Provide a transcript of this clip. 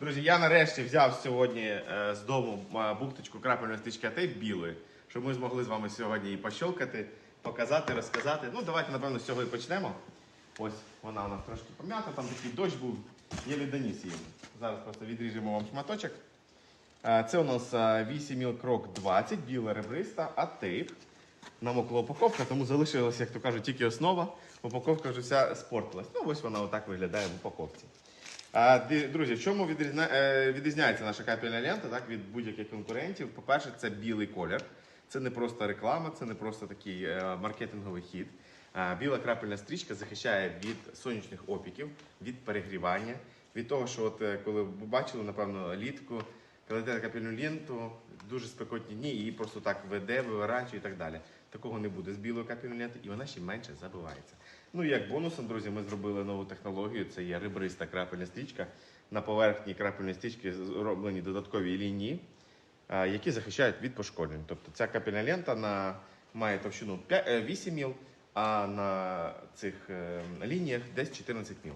Друзі, я нарешті взяв сьогодні е, з дому е, бухточку крапельної стрічки Атейп білої, щоб ми змогли з вами сьогодні її пощолкати, показати, розказати. Ну, давайте, напевно, з цього і почнемо. Ось вона у нас трошки пом'ята, там такий дощ був, є доніс її. Зараз просто відріжемо вам шматочок. Е, Це у нас е, 8 міл крок 20, біла ребриста, а тейп. Намокла упаковка, тому залишилася, як то кажуть, тільки основа. Упаковка вже вся спортилась. Ну, ось вона отак виглядає в упаковці. Друзі, чому відрізня... е, відрізняється наша капельна лента так, від будь-яких конкурентів? По-перше, це білий колір. Це не просто реклама, це не просто такий е, маркетинговий хід. Біла крапельна стрічка захищає від сонячних опіків, від перегрівання, від того, що от, е, коли бачили, напевно, літку, коли йдете капельну ленту, дуже спекотні дні, її просто так веде, виворачує і так далі. Такого не буде з білої капельної ленти, і вона ще менше забивається. Ну і як бонусом, друзі, ми зробили нову технологію. Це є ребриста крапельна стрічка. На поверхні крапельної стрічки зроблені додаткові лінії, які захищають від пошкоджень. Тобто ця капельна лента на, має товщину 5, е, 8 міл, а на цих е, лініях десь 14 міл.